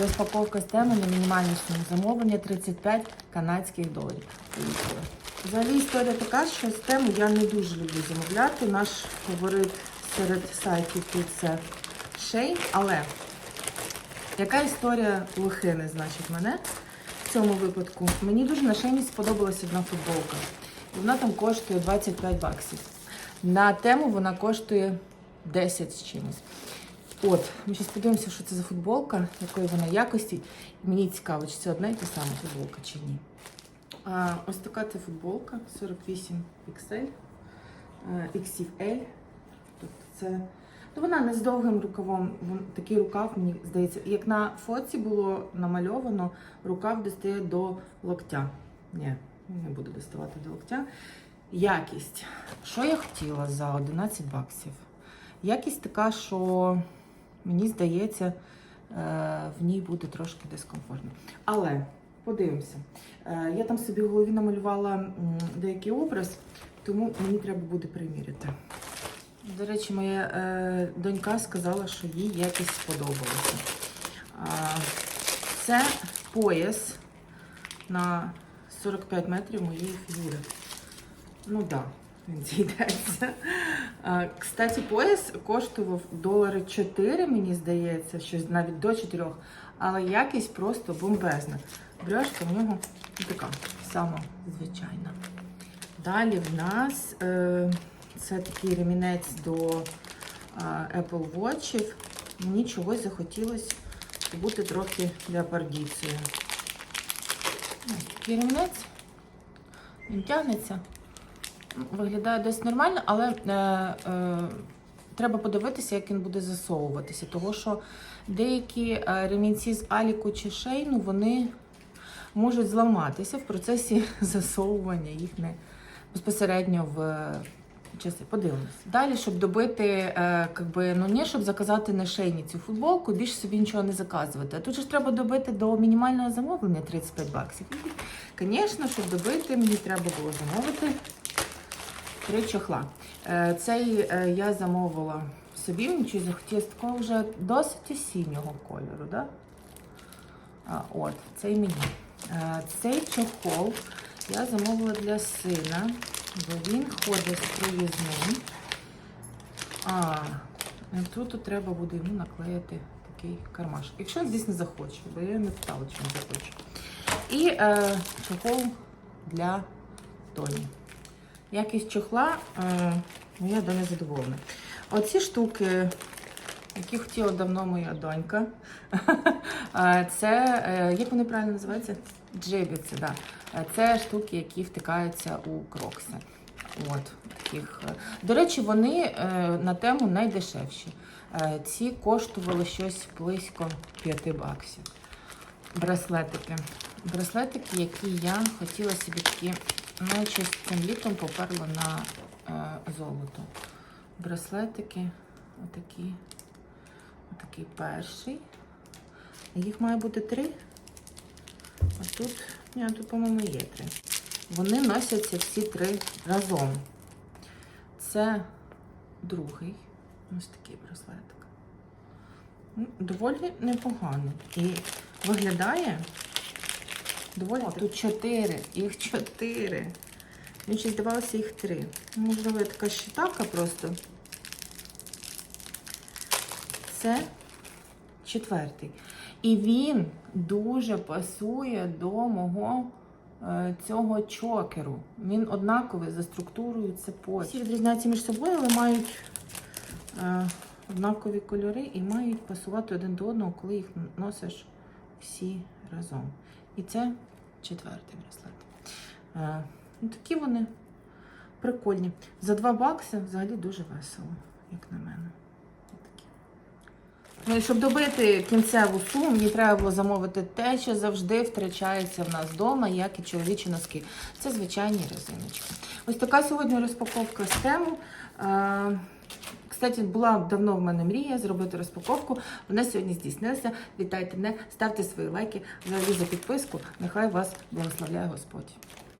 Розпаковка з теми на мінімальну замовлення 35 канадських доларів. Взагалі історія така, що з тему я не дуже люблю замовляти. Наш фаворит серед сайтів тут це Шей, але яка історія лохини, значить, мене в цьому випадку? Мені дуже на Шейні сподобалася одна футболка. Вона там коштує 25 баксів. На тему вона коштує 10 з чимось. От, ми зараз подивимося, що це за футболка, якої вона якості. І мені цікаво, чи це одна і та сама футболка, чи ні. А, ось така це футболка 48 XL, XL. Тобто це. Ну, вона не з довгим рукавом. Такий рукав, мені здається, як на фоці було намальовано, рукав достає до локтя. Ні, не буду доставати до локтя. Якість. Що я хотіла за 11 баксів? Якість така, що мені здається, е, в ній буде трошки дискомфортно. Але подивимося. Е, Я там собі в голові намалювала деякий образ, тому мені треба буде приміряти. До речі, моя е, донька сказала, що їй якість сподобалася. А, Це пояс на 45 метрів моєї фігури. Ну так, да, він. Кстати, пояс коштував долари 4, мені здається, щось навіть до 4, але якість просто бомбезна. Бряшка в нього така сама звичайна. Далі в нас е, це такий ремінець до Apple Watch. Мені чогось захотілося бути трохи леопардіцею. Ось такий ремінець. Він тягнеться. Виглядає досить нормально, але е, е, треба подивитися, як він буде засовуватися. Тому що деякі е, ремінці з Аліку чи Шейну, вони можуть зламатися в процесі засовування їх не безпосередньо в е, часи. Подивимось. Далі, щоб добити, е, якби, ну не щоб заказати на шейні цю футболку, більше собі нічого не заказувати. А тут ж треба добити до мінімального замовлення 35 баксів. Звісно, щоб добити, мені треба було замовити три чохла. Е, Цей е, я замовила собі, щось захотілося такого вже досить осіннього кольору. Да? От, цей мені. Е, Цей чохол я замовила для сина, бо він ходить з проїзним. А, тут, треба буде йому наклеїти такий кармашок. Якщо він, звісно, захоче, бо я не питала, чи він захоче. І е, чохол для Тоні. Якість чохла е, моя доня задоволена. Оці штуки, які хотіла давно моя донька, е, це, е, як вони правильно називаються? Джебіці, да. Це штуки, які втикаються у крокси. От, таких. До речі, вони на тему найдешевші. Ці коштували щось близько 5 баксів. Браслетики. Браслетики, які я хотіла собі такі, з цим літом поперла на е, золото. Браслетики, отакі, отакий перший. Їх має бути три. А тут, ні, тут, по-моєму, є три. Вони носяться всі три разом. Це другий. Ось такий браслетик. Ну, Доволі непогано. І виглядає доволі. О, тут чотири. Їх чотири. Мені ще здавалося їх три. Можливо, я така щитавка просто. Це четвертий. І він дуже пасує до мого е, цього чокеру. Він однаковий за структурою це пояс. Всі відрізняються між собою, але мають е, однакові кольори і мають пасувати один до одного, коли їх носиш всі разом. І це четвертий браслет. Е, ну, такі вони прикольні. За 2 бакси взагалі дуже весело, як на мене. Ну і щоб добити кінцеву суму, мені треба було замовити те, що завжди втрачається в нас вдома, як і чоловічі носки. Це звичайні резиночки. Ось така сьогодні розпаковка з тему. Кстати, була давно в мене мрія зробити розпаковку. Вона сьогодні здійснилася. Вітайте мене, ставте свої лайки, взагалі за підписку. Нехай вас благословляє Господь.